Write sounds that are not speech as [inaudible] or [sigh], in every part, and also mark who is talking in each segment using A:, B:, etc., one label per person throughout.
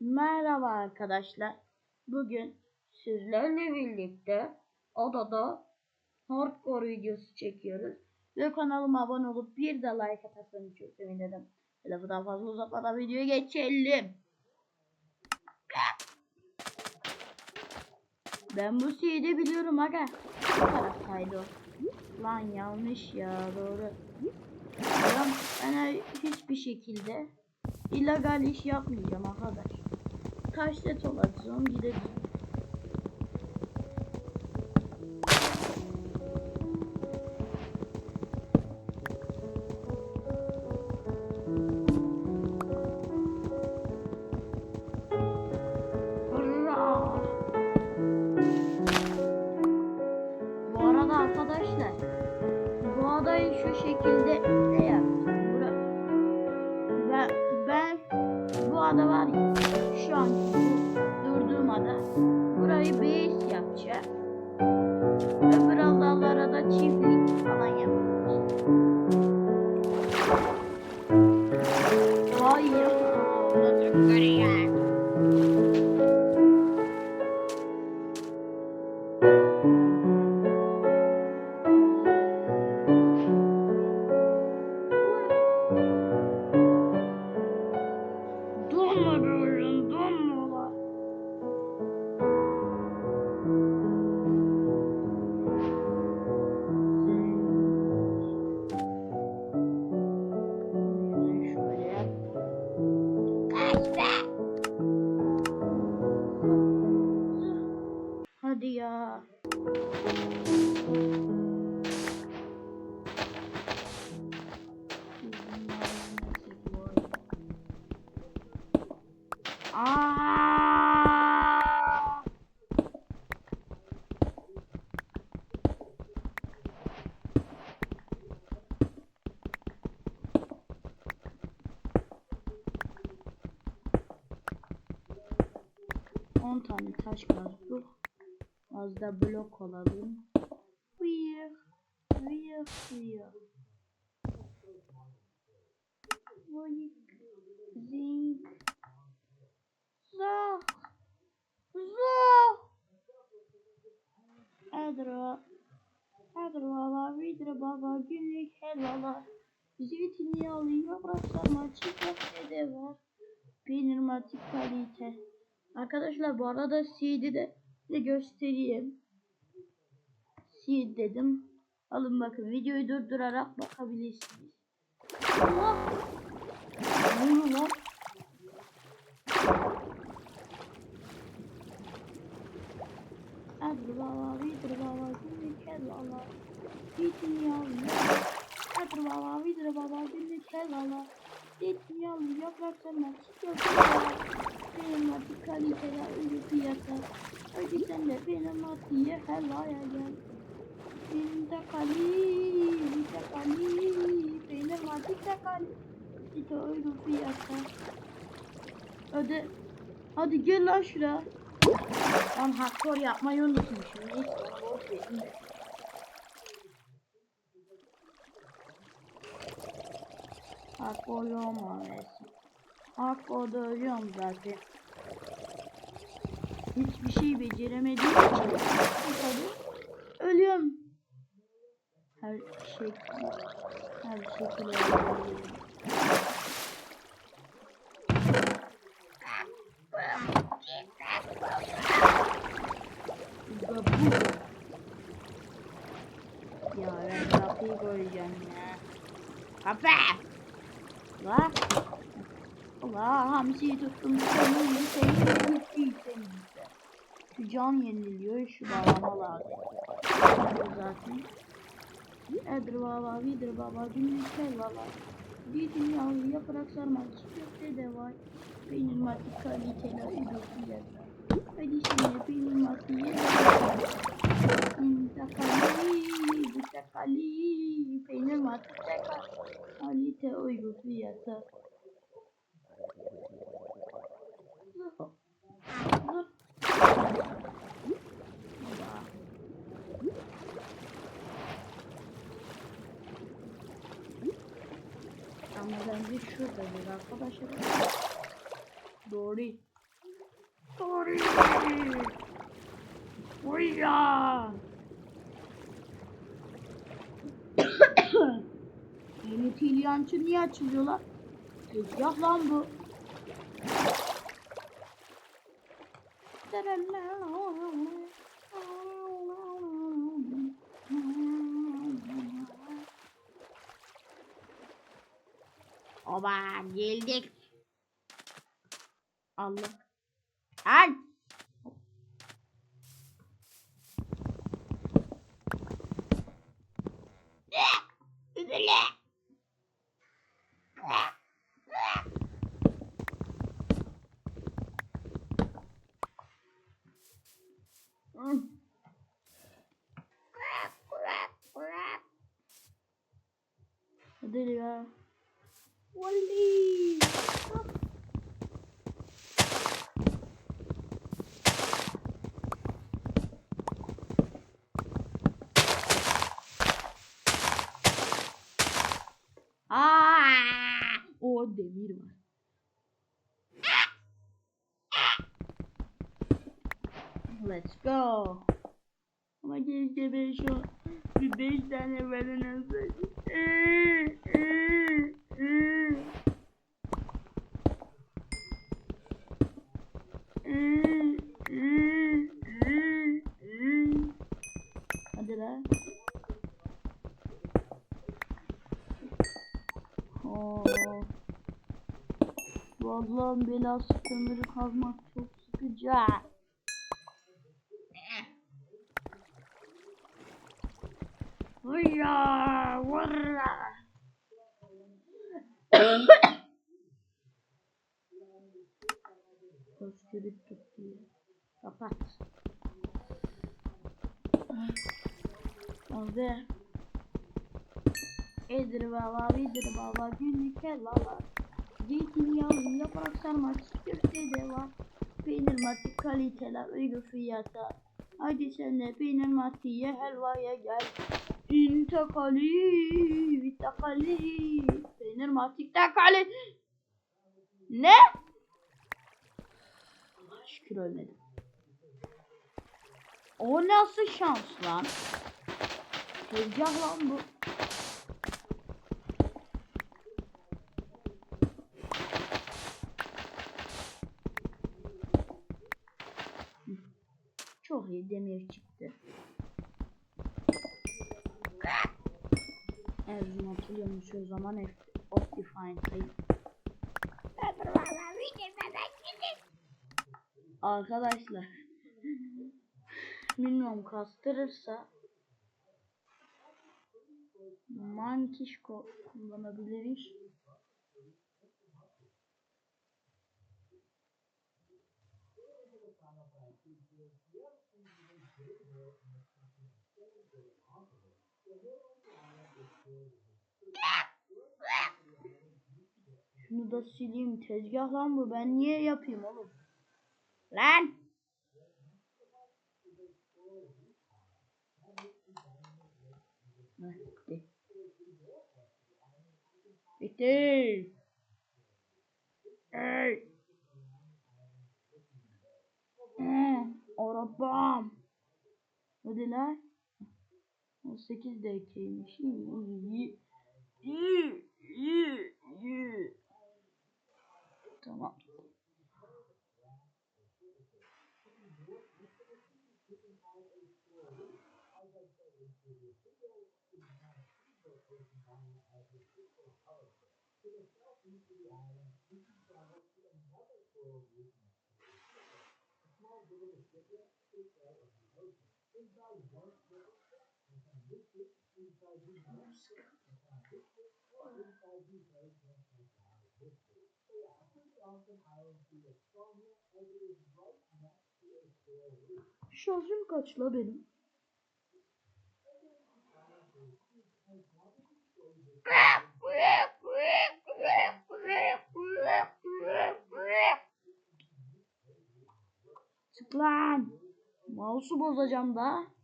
A: Merhaba arkadaşlar. Bugün sizlerle birlikte odada hardcore videosu çekiyoruz. Ve kanalıma abone olup bir de like atarsanız çok sevinirim. Lafı daha fazla uzatmadan videoya geçelim. Ben bu şeyi biliyorum aga. Bu taraftaydı. Lan yanlış ya doğru. Ben, ben hiçbir şekilde illegal iş yapmayacağım arkadaş. Kaç olacağım gideceğim. Hurra! Taş kazdık. Az da blok alalım. Fıyık, fıyık, fıyık. Fıyık, zinc, zah, zah. Edra, Edra vidra baba, günlük helvalar. Zeytinyağlı yapraklar maçı de var. Peynir matik kalite. Arkadaşlar bu arada CD de size göstereyim. CD dedim. Alın bakın videoyu durdurarak bakabilirsiniz. Allah! Ne oluyor lan? Hadi baba, vidir baba, günlük helvalar. Zeytinyağlı Hadi baba, vidir baba, günlük helvalar. Zeytinyağlı yapraklarına çikolata benim maddi kaliteler ölü fiyata. Hadi sen de benim maddiye helaya gel. Benim de kali, bir de kali, benim maddi de kali. Bir de ölü fiyata. Hadi, hadi gel lan şuraya. Lan hardcore yapmayı unutmuşum. Neyse onu boş verin de. Hardcore olma resim. Hardcore'da ölüyorum zaten. Hiçbir şey tabii ölüyorum. Her şekilde her şekilde ölüyorum. Ya ben kapıyı koyacağım ya. Kapı! La! Allah hamsiyi tuttum. Senin senin gitti senin. Şu can yeniliyor. Şu bağlama lazım. Zaten. Edir baba, vidir baba, günlük gel baba. Bir dünyalı yaprak sarma, köfte de var. Benim maddi kaliteli ödüsü yazar. Hadi şimdi benim maddi yazar. İntakali, butakali, benim maddi kalite uygusu yazar. Ama bence şurada bir arkadaşlar. Doğru.
B: Story. Uyya. Yeni tilyancı niye açılıyor lan? Tezgah lan bu. Oba geldik. Allah. Ay. Üzüle. Hadi ya. Wally. Aa! O demir var. Let's go. Ama keşke ben şu bir beş tane veren olsaydı. Allah'ın belası kömürü kazmak çok sıkıcı. Hıyya, vurra. Pöskürük tuttu. Kapat. Oldu. Edir baba, vidir baba, günlük helala. Zeytinyağlı yaprak sarma, köfte de var. Peynir mati kaliteler, uygun fiyata. Hadi sen de peynir matiye, helvaya gel. İntakali, vitakali, peynir mati takali. Ne? Şükür ölmedim. O nasıl şans lan? Tezgah lan bu. İyi demir çıktı. Erzurum hatırlıyormuş o zaman F Optifine kayıp. Arkadaşlar [laughs] bilmiyorum kastırırsa Mankişko kullanabiliriz. Şunu da sileyim. Tezgah lan bu. Ben niye yapayım oğlum? Lan! Bitti. Bitti. Ey! Arabam. Hadi lan. 18 dakikaymış. İyi, iyi, iyi. Şarjım kaç la benim? Çık lan. Mouse'u bozacağım da.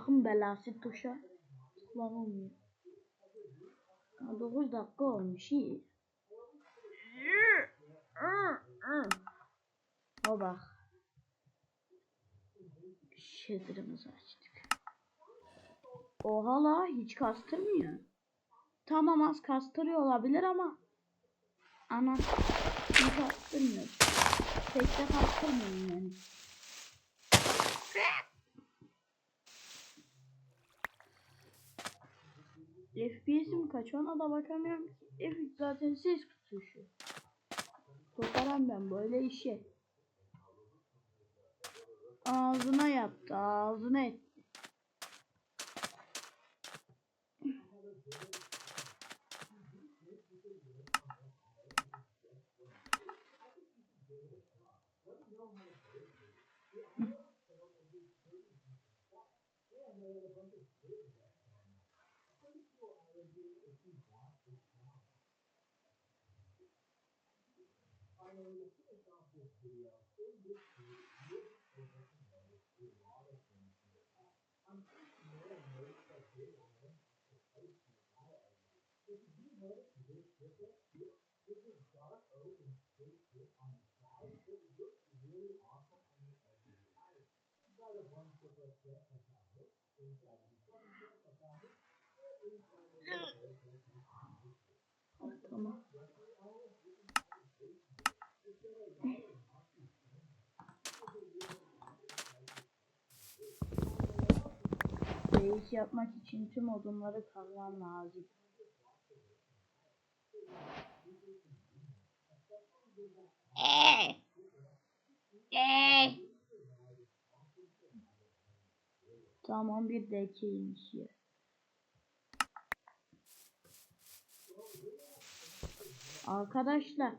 B: Allah'ın belası tuşa. Lan olmuyor. 9 dakika olmuş iyi. O bak. Shader'ımızı açtık. Oha la hiç kastırmıyor. Tamam az kastırıyor olabilir ama ana hiç kastırmıyor. Pek de kastırmıyor yani. FPS'im kaç ona da bakamıyorum ki. F3 zaten ses tuşu. Koparam ben böyle işe. Ağzına yaptı, ağzına etti. Aynen öyle. Şimdi daha çok Tamam. Reis yapmak için tüm odunları kazmam lazım. Tamam bir dekeymiş ya. Arkadaşlar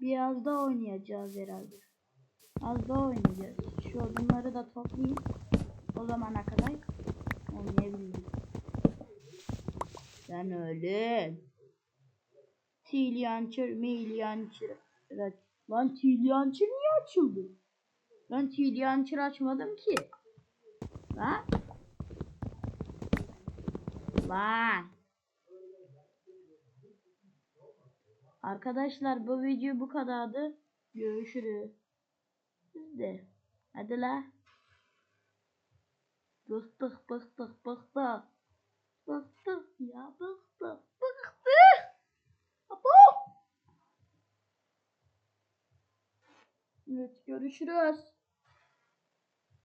B: biraz da oynayacağız herhalde. Az da oynayacağız. Şu odunları da toplayayım. O zamana kadar oynayabilirim. Sen öyle. Tilyançır, milyançır. Lan tilyançır niye açıldı? Ben tilyançır açmadım ki. Lan. Lan. Arkadaşlar bu video bu kadardı. Görüşürüz. Siz de. Hadi la. Bıktık bıktık bıktık. Bıktık ya bıktık. Bıktık. Abo. Evet görüşürüz.